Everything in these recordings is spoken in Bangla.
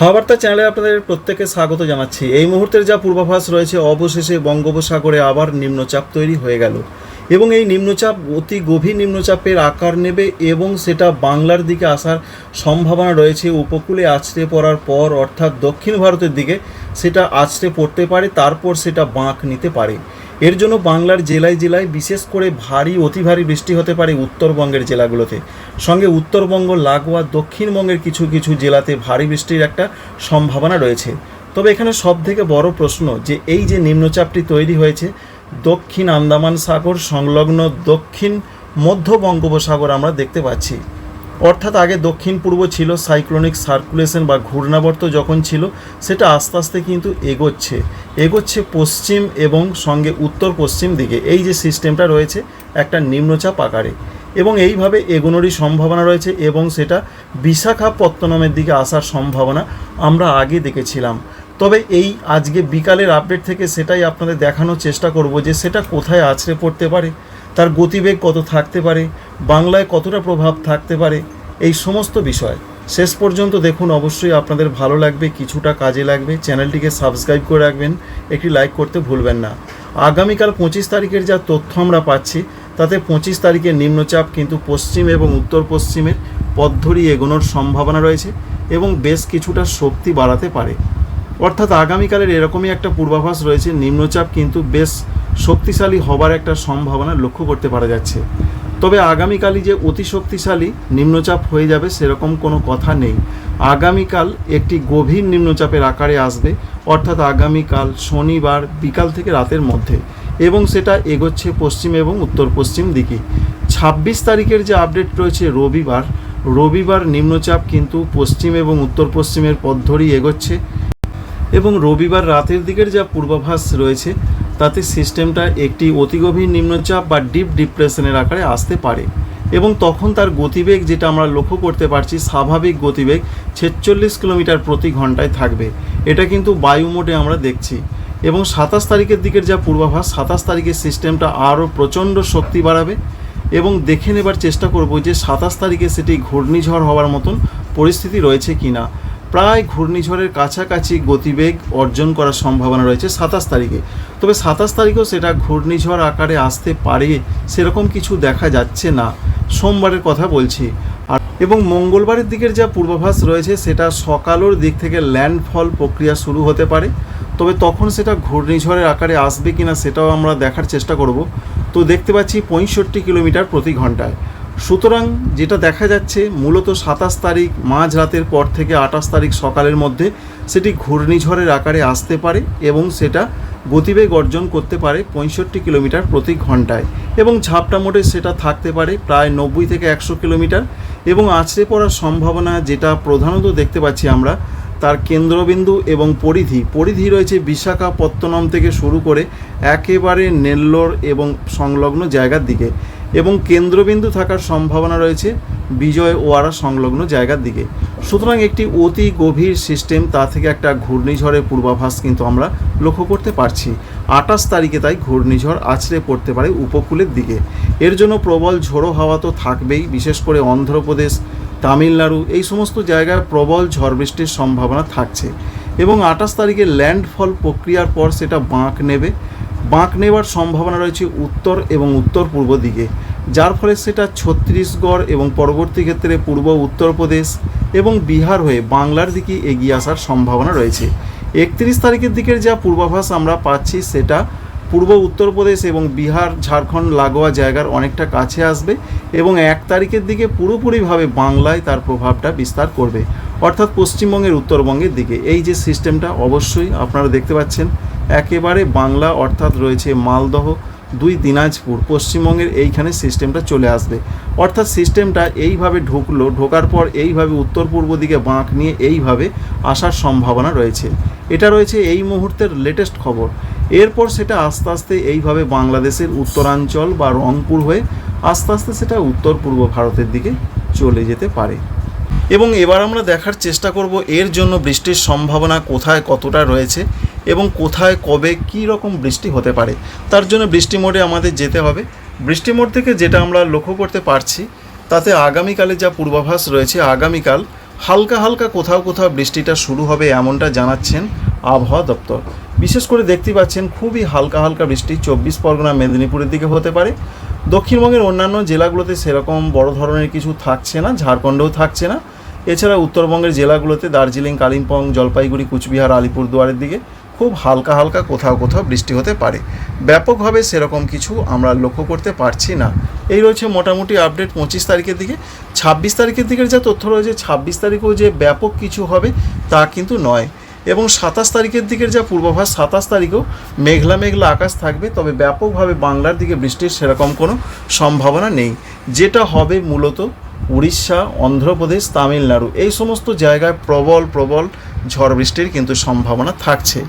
হাওয়াবার্তা চ্যানেলে আপনাদের প্রত্যেকে স্বাগত জানাচ্ছি। এই মুহূর্তের যা পূর্বাভাস রয়েছে, অবশেষে বঙ্গোপসাগরে আবার নিম্নচাপ তৈরি হয়ে গেল। এবং এই নিম্নচাপ অতি গভীর নিম্নচাপের আকার নেবে এবং সেটা বাংলার দিকে আসার সম্ভাবনা রয়েছে। উপকূলে আছড়ে পড়ার পর, অর্থাৎ দক্ষিণ ভারতের দিকে সেটা আছড়ে পড়তে পারে, তারপর সেটা বাঁক নিতে পারে। এর জন্য বাংলার জেলায় জেলায় বিশেষ করে ভারী, অতি ভারী বৃষ্টি হতে পারে উত্তরবঙ্গের জেলাগুলোতে। সঙ্গে উত্তরবঙ্গ, লাগোয়া, দক্ষিণবঙ্গের কিছু কিছু জেলাতে ভারী বৃষ্টির একটা সম্ভাবনা রয়েছে। তবে এখানে সব থেকে বড় প্রশ্ন যে, এই যে নিম্নচাপটি তৈরি হয়েছে দক্ষিণ আন্দামান সাগর সংলগ্ন দক্ষিণ মধ্য বঙ্গোপসাগর আমরা দেখতে পাচ্ছি। অর্থাৎ আগে দক্ষিণ পূর্ব ছিল সাইক্লোনিক সার্কুলেশন বা ঘূর্ণাবর্ত যখন ছিল, সেটা আস্তে আস্তে কিন্তু এগোচ্ছে। এগোচ্ছে পশ্চিম এবং সঙ্গে উত্তর পশ্চিম দিকে। এই যে সিস্টেমটা রয়েছে, একটা নিম্নচাপ আকারে। এবং এইভাবে এগোনোরই সম্ভাবনা রয়েছে এবং সেটা বিশাখাপত্তনমের দিকে আসার সম্ভাবনা আমরা আগে দেখেছিলাম। তবে এই আজকে বিকালের আপডেট থেকে সেটাই আপনাদের দেখানোর চেষ্টা করব যে সেটা কোথায় আছড়ে পড়তে পারে, তার গতিবেগ কত থাকতে পারে, বাংলায় কতটা প্রভাব থাকতে পারে, এই সমস্ত বিষয়। শেষ পর্যন্ত দেখুন, অবশ্যই আপনাদের ভালো লাগবে, কিছুটা কাজে লাগবে। চ্যানেলটিকে সাবস্ক্রাইব করে রাখবেন, একটি লাইক করতে ভুলবেন না। আগামীকাল পঁচিশ তারিখের যা তথ্য আমরা পাচ্ছি, তাতে পঁচিশ তারিখের নিম্নচাপ কিন্তু পশ্চিম এবং উত্তর পশ্চিমের পথ ধরিয়ে এগোনোর সম্ভাবনা রয়েছে এবং বেশ কিছুটা শক্তি বাড়াতে পারে। অর্থাৎ আগামীকালের এরকমই একটা পূর্বাভাস রয়েছে, নিম্নচাপ কিন্তু বেশ শক্তিশালী হবার একটা সম্ভাবনা লক্ষ্য করতে পারা যাচ্ছে। তবে আগামীকালই যে অতি শক্তিশালী নিম্নচাপ হয়ে যাবে সেরকম কোনো কথা নেই। আগামীকাল একটি গভীর নিম্নচাপের আকারে আসবে, অর্থাৎ আগামীকাল শনিবার বিকাল থেকে রাতের মধ্যে, এবং সেটা এগোচ্ছে পশ্চিম এবং উত্তর পশ্চিম দিকে। ছাব্বিশ তারিখের যে আপডেট রয়েছে রবিবার রবিবার নিম্নচাপ কিন্তু পশ্চিম এবং উত্তর পশ্চিমের পথ ধরেই এগোচ্ছে। এবং রবিবার রাতের দিকের যা পূর্বাভাস রয়েছে, তাতে সিস্টেমটা একটি অতিগভীর নিম্নচাপ বা ডিপ ডিপ্রেশনের আকারে আসতে পারে এবং তখন তার গতিবেগ, যেটা আমরা লক্ষ্য করতে পারছি, স্বাভাবিক গতিবেগ ছেচল্লিশ কিলোমিটার প্রতি ঘন্টায় থাকবে। এটা কিন্তু বায়ু মোডে আমরা দেখছি। এবং সাতাশ তারিখের দিকের যা পূর্বাভাস, সাতাশ তারিখের সিস্টেমটা আরও প্রচণ্ড শক্তি বাড়াবে এবং দেখে নেবার চেষ্টা করব যে সাতাশ তারিখে সেটি ঘূর্ণিঝড় হওয়ার মতন পরিস্থিতি রয়েছে কিনা। প্রায় ঘূর্ণিঝড়ের কাছাকাছি গতিবেগ অর্জন করার সম্ভাবনা রয়েছে সাতাশ তারিখে। তবে সাতাশ তারিখেও সেটা ঘূর্ণিঝড় আকারে আসতে পারে সেরকম কিছু দেখা যাচ্ছে না, সোমবারের কথা বলছি। আর এবং মঙ্গলবারের দিকের যা পূর্বাভাস রয়েছে সেটা সকালের দিক থেকে ল্যান্ডফল প্রক্রিয়া শুরু হতে পারে। তবে তখন সেটা ঘূর্ণিঝড়ের আকারে আসবে কিনা সেটাও আমরা দেখার চেষ্টা করব। তো দেখতে পাচ্ছি পঁয়ষট্টি কিলোমিটার প্রতি ঘন্টায়। সুতরাং যেটা দেখা যাচ্ছে, মূলত সাতাশ তারিখ মাঝরাতের পর থেকে আঠাশ তারিখ সকালের মধ্যে সেটি ঘূর্ণিঝড়ের আকারে আসতে পারে এবং সেটা গতিবেগ অর্জন করতে পারে পঁয়ষট্টি কিলোমিটার প্রতি ঘন্টায় এবং ঝাপটা মোটে সেটা থাকতে পারে প্রায় নব্বই থেকে একশো কিলোমিটার এবং আছড়ে পড়ার সম্ভাবনা যেটা প্রধানত দেখতে পাচ্ছি আমরা, তার কেন্দ্রবিন্দু এবং পরিধি। পরিধি রয়েছে বিশাখাপত্তনম থেকে শুরু করে একেবারে নেল্লোর এবং সংলগ্ন জায়গার দিকে। এবং কেন্দ্রবিন্দু থাকার সম্ভাবনা রয়েছে বিজয় ওয়ারা সংলগ্ন জায়গার দিকে। সুতরাং একটি অতি গভীর সিস্টেম তা থেকে একটা ঘূর্ণিঝড়ের পূর্বাভাস কিন্তু আমরা লক্ষ্য করতে পারছি। আঠাশ তারিখে তাই ঘূর্ণিঝড় আছড়ে পড়তে পারে উপকূলের দিকে। এর জন্য প্রবল ঝোড়ো হাওয়া তো থাকবেই, বিশেষ করে অন্ধ্রপ্রদেশ, তামিলনাড়ু, এই সমস্ত জায়গায় প্রবল ঝড় বৃষ্টির সম্ভাবনা থাকছে। এবং আঠাশ তারিখে ল্যান্ডফল প্রক্রিয়ার পর সেটা বাঁক নেবে। বাঁক নেওয়ার সম্ভাবনা রয়েছে উত্তর এবং উত্তর পূর্ব দিকে, যার ফলে সেটা ছত্তিশগড় এবং পরবর্তী ক্ষেত্রে পূর্ব উত্তরপ্রদেশ এবং বিহার হয়ে বাংলার দিকে এগিয়ে আসার সম্ভাবনা রয়েছে। একত্রিশ তারিখের দিকের যা পূর্বাভাস আমরা পাচ্ছি, সেটা পূর্ব উত্তরপ্রদেশ এবং বিহার, ঝাড়খণ্ড, লাগোয়া জায়গার অনেকটা কাছে আসবে এবং এক তারিখের দিকে পুরোপুরিভাবে বাংলায় তার প্রভাবটা বিস্তার করবে। অর্থাৎ পশ্চিমবঙ্গের উত্তরবঙ্গের দিকে। এই যে সিস্টেমটা অবশ্যই আপনারা দেখতে পাচ্ছেন, একেবারে বাংলা অর্থাৎ রয়েছে মালদহ, দুই দিনাজপুর, পশ্চিমবঙ্গের এইখানে সিস্টেমটা চলে আসবে। অর্থাৎ সিস্টেমটা এইভাবে ঢুকলো, ঢোকার পর এইভাবে উত্তর পূর্ব দিকে বাঁক নিয়ে এইভাবে আসার সম্ভাবনা রয়েছে। এটা রয়েছে এই মুহূর্তের লেটেস্ট খবর। এরপর সেটা আস্তে আস্তে এইভাবে বাংলাদেশের উত্তরাঞ্চল বা রংপুর হয়ে আস্তে আস্তে সেটা উত্তর পূর্ব ভারতের দিকে চলে যেতে পারে। এবং এবার আমরা দেখার চেষ্টা করব এর জন্য বৃষ্টির সম্ভাবনা কোথায় কতটা রয়েছে এবং কোথায় কবে কী রকম বৃষ্টি হতে পারে। তার জন্য বৃষ্টি মোডে আমাদের যেতে হবে। বৃষ্টি মোড থেকে যেটা আমরা লক্ষ্য করতে পারছি, তাতে আগামীকালে যা পূর্বাভাস রয়েছে, আগামীকাল হালকা হালকা কোথাও কোথাও বৃষ্টিটা শুরু হবে এমনটা জানাচ্ছেন আবহাওয়া দপ্তর। বিশেষ করে দেখতে পাচ্ছেন খুবই হালকা হালকা বৃষ্টি চব্বিশ পরগনা মেদিনীপুরের দিকে হতে পারে। দক্ষিণবঙ্গের অন্যান্য জেলাগুলোতে সেরকম বড় ধরনের কিছু থাকছে না, ঝাড়খণ্ডেও থাকছে না। এছাড়া উত্তরবঙ্গের জেলাগুলোতে দার্জিলিং, কালিম্পং, জলপাইগুড়ি, কুচবিহার, আলিপুরদুয়ারের দিকে খুব হালকা হালকা কোথাও কোথাও বৃষ্টি হতে পারে। ব্যাপকভাবে সেরকম কিছু আমরা লক্ষ্য করতে পারছি না। এই রয়েছে মোটামুটি আপডেট পঁচিশ তারিখের দিকে। ছাব্বিশ তারিখের দিকের যা তথ্য রয়েছে, ছাব্বিশ তারিখেও যে ব্যাপক কিছু হবে তা কিন্তু নয়। এবং সাতাশ তারিখের দিকের যা পূর্বাভাস, সাতাশ তারিখেও মেঘলা মেঘলা আকাশ থাকবে, তবে ব্যাপকভাবে বাংলার দিকে বৃষ্টির সেরকম কোনো সম্ভাবনা নেই। যেটা হবে মূলত উড়িষ্যা, অন্ধ্রপ্রদেশ, তামিলনাড়ু, এই সমস্ত জায়গায় প্রবল প্রবল ঝড় বৃষ্টির কিন্তু সম্ভাবনা থাকছে।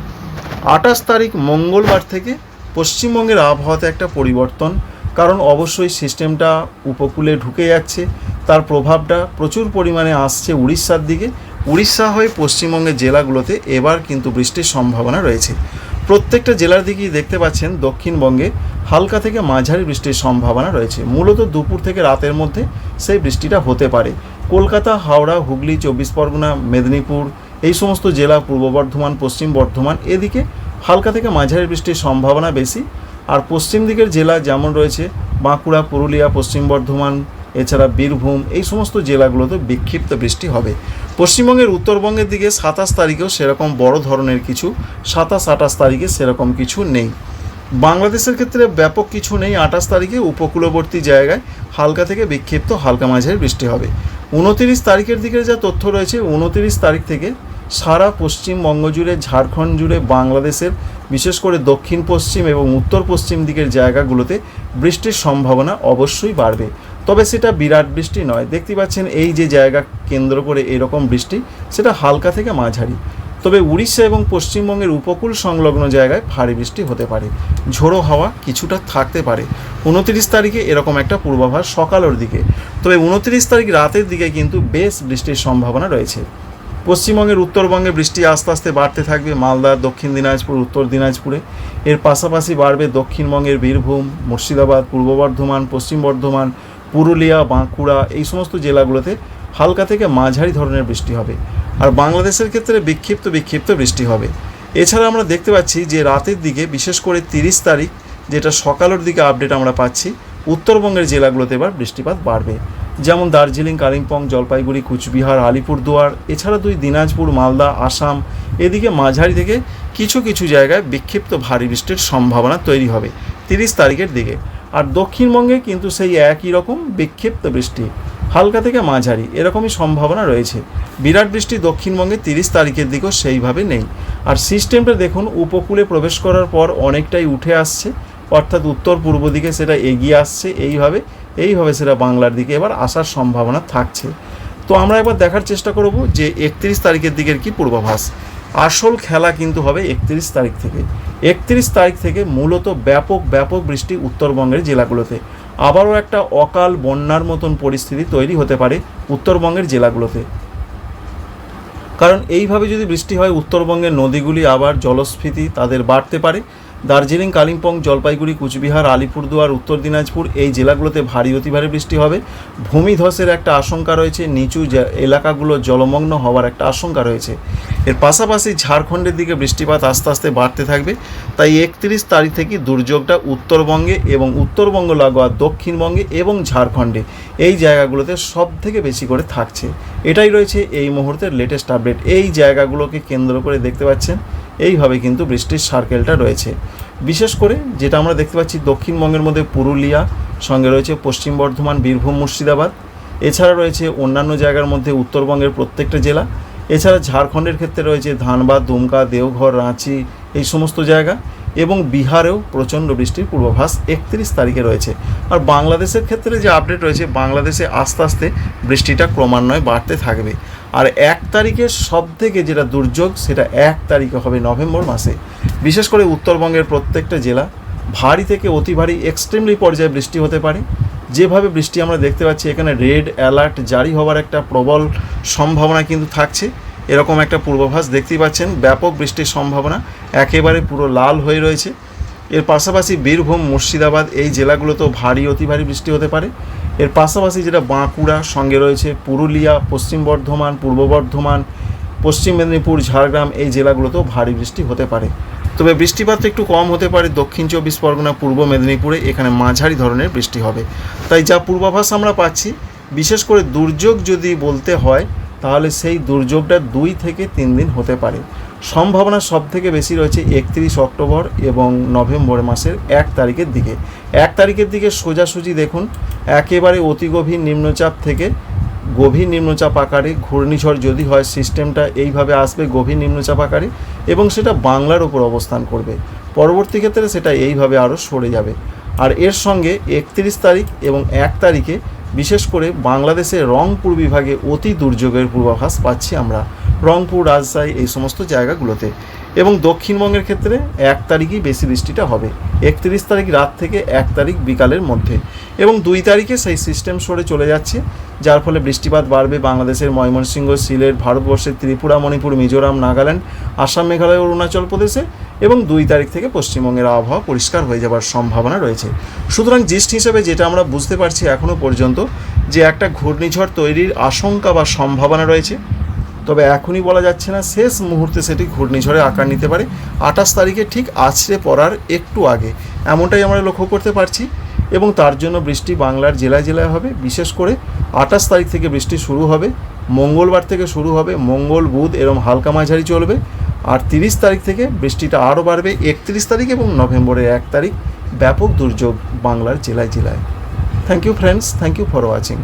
আঠাশ তারিখ মঙ্গলবার থেকে পশ্চিমবঙ্গের আবহাওয়াতে একটা পরিবর্তন, কারণ অবশ্যই সিস্টেমটা উপকূলে ঢুকে যাচ্ছে, তার প্রভাবটা প্রচুর পরিমাণে আসছে উড়িষ্যার দিকে। উড়িষ্যা হয়ে পশ্চিমবঙ্গের জেলাগুলোতে এবার কিন্তু বৃষ্টির সম্ভাবনা রয়েছে। প্রত্যেকটা জেলার দিকেই দেখতে পাচ্ছেন দক্ষিণবঙ্গে হালকা থেকে মাঝারি বৃষ্টির সম্ভাবনা রয়েছে। মূলত দুপুর থেকে রাতের মধ্যে সেই বৃষ্টিটা হতে পারে। কলকাতা, হাওড়া, হুগলি, চব্বিশ পরগনা, মেদিনীপুর, এই সমস্ত জেলা, পূর্ব বর্ধমান, পশ্চিম বর্ধমান, এদিকে হালকা থেকে মাঝারি বৃষ্টির সম্ভাবনা বেশি। আর পশ্চিম দিকের জেলা যেমন রয়েছে, বাঁকুড়া, পুরুলিয়া, পশ্চিম বর্ধমান, এছাড়া বীরভূম, এই সমস্ত জেলাগুলোতে বিক্ষিপ্ত বৃষ্টি হবে। পশ্চিমবঙ্গের উত্তরবঙ্গের দিকে সাতাশ তারিখেও সেরকম বড় ধরনের কিছু, সাতাশ আঠাশ তারিখে সেরকম কিছু নেই। বাংলাদেশের ক্ষেত্রে ব্যাপক কিছু নেই আঠাশ তারিখে উপকূলবর্তী জায়গায়। হালকা থেকে বিক্ষিপ্ত হালকা মাঝারি বৃষ্টি হবে। উনতিরিশ তারিখের দিকে যা তথ্য রয়েছে, উনতিরিশ তারিখ থেকে সারা পশ্চিমবঙ্গ জুড়ে, ঝাড়খণ্ড জুড়ে, বাংলাদেশের বিশেষ করে দক্ষিণ পশ্চিম এবং উত্তর পশ্চিম দিকের জায়গাগুলোতে বৃষ্টির সম্ভাবনা অবশ্যই বাড়বে। তবে সেটা বিরাট বৃষ্টি নয়। দেখতে পাচ্ছেন এই যে জায়গা কেন্দ্র করে এরকম বৃষ্টি, সেটা হালকা থেকে মাঝারি। তবে উড়িষ্যা এবং পশ্চিমবঙ্গের উপকূল সংলগ্ন জায়গায় ভারী বৃষ্টি হতে পারে। ঝোড়ো হাওয়া কিছুটা থাকতে পারে। উনত্রিশ তারিখে এরকম একটা পূর্বাভাস সকালের দিকে। তবে উনত্রিশ তারিখ রাতের দিকে কিন্তু বেশ বৃষ্টির সম্ভাবনা রয়েছে। পশ্চিমবঙ্গের উত্তরবঙ্গে বৃষ্টি আস্তে আস্তে বাড়তে থাকবে মালদা দক্ষিণ দিনাজপুর, উত্তর দিনাজপুরে। এর পাশাপাশি বাড়বে দক্ষিণবঙ্গের বীরভূম, মুর্শিদাবাদ, পূর্ব বর্ধমান, পশ্চিম বর্ধমান, পুরুলিয়া, বাঁকুড়া এই সমস্ত জেলাগুলোতে হালকা থেকে মাঝারি ধরনের বৃষ্টি হবে। আর বাংলাদেশের ক্ষেত্রে বিক্ষিপ্ত বিক্ষিপ্ত বৃষ্টি হবে। এছাড়া আমরা দেখতে পাচ্ছি যে রাতের দিকে, বিশেষ করে তিরিশ তারিখ, যেটা সকালের দিকে আপডেট আমরা পাচ্ছি, উত্তরবঙ্গের জেলাগুলোতে এবার বৃষ্টিপাত বাড়বে। যেমন দার্জিলিং, কালিম্পং, জলপাইগুড়ি, কুচবিহার, আলিপুরদুয়ার, এছাড়া দুই দিনাজপুর, মালদা, আসাম, এদিকে মাঝারি থেকে কিছু কিছু জায়গায় বিক্ষিপ্ত ভারী বৃষ্টির সম্ভাবনা তৈরি হবে তিরিশ তারিখের দিকে। আর দক্ষিণবঙ্গে কিন্তু সেই একই রকম বিক্ষিপ্ত বৃষ্টি। হালকা থেকে মাঝারি, এরকমই সম্ভাবনা রয়েছে। বিরাট বৃষ্টি দক্ষিণবঙ্গে তিরিশ তারিখের দিকেও সেইভাবে নেই। আর সিস্টেমটা দেখুন, উপকূলে প্রবেশ করার পর অনেকটাই উঠে আসছে। অর্থাৎ উত্তর পূর্ব দিকে সেটা এগিয়ে আসছে, এইভাবে এইভাবে সেটা বাংলার দিকে এবার আসার সম্ভাবনা থাকছে। তো আমরা একবার দেখার চেষ্টা করব যে একত্রিশ তারিখের দিকের কি পূর্বাভাস। আসল খেলা কিন্তু হবে একত্রিশ তারিখ থেকে। একত্রিশ তারিখ থেকে মূলত ব্যাপক ব্যাপক বৃষ্টি উত্তরবঙ্গের জেলাগুলোতে। আবারও একটা অকাল বন্যার মতন পরিস্থিতি তৈরি হতে পারে উত্তরবঙ্গের জেলাগুলোতে। কারণ এইভাবে যদি বৃষ্টি হয়, উত্তরবঙ্গের নদীগুলি আবার জলস্ফীতি তাদের বাড়তে পারে। দার্জিলিং, কালিম্পং, জলপাইগুড়ি, কুচবিহার, আলিপুরদুয়ার, উত্তর দিনাজপুর এই জেলাগুলোতে ভারী অতি ভারী বৃষ্টি হবে। ভূমিধসের একটা আশঙ্কা রয়েছে, নিচু এলাকাগুলো জলমগ্ন হওয়ার একটা আশঙ্কা রয়েছে। এর পাশাপাশি ঝাড়খণ্ডের দিকে বৃষ্টিপাত আস্তে আস্তে বাড়তে থাকবে। তাই একত্রিশ তারিখ থেকে দুর্যোগটা উত্তরবঙ্গে এবং উত্তরবঙ্গ লাগোয়া দক্ষিণবঙ্গে এবং ঝাড়খণ্ডে এই জায়গাগুলোতে সব থেকে বেশি করে থাকছে। এটাই রয়েছে এই মুহূর্তের লেটেস্ট আপডেট এই জায়গাগুলোকে কেন্দ্র করে দেখতে পাচ্ছেন এইভাবে কিন্তু বৃষ্টির সার্কেলটা রয়েছে। বিশেষ করে যেটা আমরা দেখতে পাচ্ছি, দক্ষিণবঙ্গের মধ্যে পুরুলিয়া, সঙ্গে রয়েছে পশ্চিম বর্ধমান, বীরভূম, মুর্শিদাবাদ। এছাড়া রয়েছে অন্যান্য জায়গার মধ্যে উত্তরবঙ্গের প্রত্যেকটা জেলা। এছাড়া ঝাড়খণ্ডের ক্ষেত্রে রয়েছে ধানবাদ, দুমকা, দেওঘর, রাঁচি, এই সমস্ত জায়গা। এবং বিহারেও প্রচণ্ড বৃষ্টির পূর্বাভাস একত্রিশ তারিখে রয়েছে। আর বাংলাদেশের ক্ষেত্রে যে আপডেট রয়েছে, বাংলাদেশে আস্তে আস্তে বৃষ্টিটা ক্রমান্বয়ে বাড়তে থাকবে। আর এক তারিখে সব থেকে যেটা দুর্যোগ, সেটা এক তারিখে হবে নভেম্বর মাসে। বিশেষ করে উত্তরবঙ্গের প্রত্যেকটা জেলা ভারী থেকে অতি ভারী এক্সট্রিমলি পর্যায়ে বৃষ্টি হতে পারে। যেভাবে বৃষ্টি আমরা দেখতে পাচ্ছি, এখানে রেড অ্যালার্ট জারি হওয়ার একটা প্রবল সম্ভাবনা কিন্তু থাকছে। এরকম একটা পূর্বাভাস দেখতেই পাচ্ছেন। ব্যাপক বৃষ্টির সম্ভাবনা একেবারে পুরো লাল হয়ে রয়েছে। এর পাশাপাশি বীরভূম, মুর্শিদাবাদ এই জেলাগুলোতেও ভারী, অতি ভারী বৃষ্টি হতে পারে। এর পাশাপাশি যেটা বাঁকুড়া সঙ্গে রয়েছে, পুরুলিয়া, পশ্চিম বর্ধমান, পূর্ব বর্ধমান, পশ্চিম মেদিনীপুর, ঝাড়গ্রাম এই জেলাগুলোতেও ভারী বৃষ্টি হতে পারে। তবে বৃষ্টিপাত একটু কম হতে পারে দক্ষিণ চব্বিশ পরগনা, পূর্ব মেদিনীপুরে, এখানে মাঝারি ধরনের বৃষ্টি হবে। তাই যা পূর্বাভাস আমরা পাচ্ছি, বিশেষ করে দুর্যোগ যদি বলতে হয়, তাহলে সেই দুর্যোগটা দুই থেকে তিন দিন হতে পারে। সম্ভাবনা সব থেকে বেশি রয়েছে একত্রিশ অক্টোবর এবং নভেম্বর মাসের এক তারিখের দিকে। এক তারিখের দিকে সোজাসুজি দেখুন, একেবারে অতি গভীর নিম্নচাপ থেকে গভীর নিম্নচাপ আকারে ঘূর্ণিঝড় যদি হয়, সিস্টেমটা এইভাবে আসবে গভীর নিম্নচাপ আকারে এবং সেটা বাংলার ওপর অবস্থান করবে। পরবর্তী ক্ষেত্রে সেটা এইভাবে আরও সরে যাবে। আর এর সঙ্গে একত্রিশ তারিখ এবং এক তারিখে বিশেষ করে বাংলাদেশের রংপুর বিভাগে অতি দুর্যোগের পূর্বাভাস পাচ্ছি আমরা। রংপুর, রাজশাহী এই সমস্ত জায়গাগুলোতে। এবং দক্ষিণবঙ্গের ক্ষেত্রে এক তারিখই বেশি বৃষ্টিটা হবে। একত্রিশ তারিখ রাত থেকে এক তারিখ বিকালের মধ্যে। এবং দুই তারিখে সেই সিস্টেম সরে চলে যাচ্ছে, যার ফলে বৃষ্টিপাত বাড়বে বাংলাদেশের ময়মনসিংহ, সিলেট, ভারতবর্ষের ত্রিপুরা, মণিপুর, মিজোরাম, নাগাল্যান্ড, আসাম, মেঘালয়, অরুণাচল প্রদেশে এবং দুই তারিখ থেকে পশ্চিমবঙ্গের আবহাওয়া পরিষ্কার হয়ে যাবার সম্ভাবনা রয়েছে। সুতরাং জিস্ট হিসেবে যেটা আমরা বুঝতে পারছি এখনও পর্যন্ত, যে একটা ঘূর্ণিঝড় তৈরির আশঙ্কা বা সম্ভাবনা রয়েছে। তবে এখনই বলা যাচ্ছে না, শেষ মুহূর্তে সেটি ঘূর্ণিঝড়ে আকার নিতে পারে। আঠাশ তারিখে ঠিক আছড়ে পড়ার একটু আগে। এমনটাই আমরা লক্ষ্য করতে পারছি এবং তার জন্য বৃষ্টি বাংলার জেলায় জেলায় হবে। বিশেষ করে আঠাশ তারিখ থেকে বৃষ্টি শুরু হবে, মঙ্গলবার থেকে শুরু হবে, মঙ্গল, বুধ এরম হালকা মাঝারি চলবে। আর তিরিশ তারিখ থেকে বৃষ্টিটা আরও বাড়বে, একত্রিশ তারিখ এবং নভেম্বরের এক তারিখ। ব্যাপক দুর্যোগ বাংলার জেলায় জেলায়। Thank you friends thank you for watching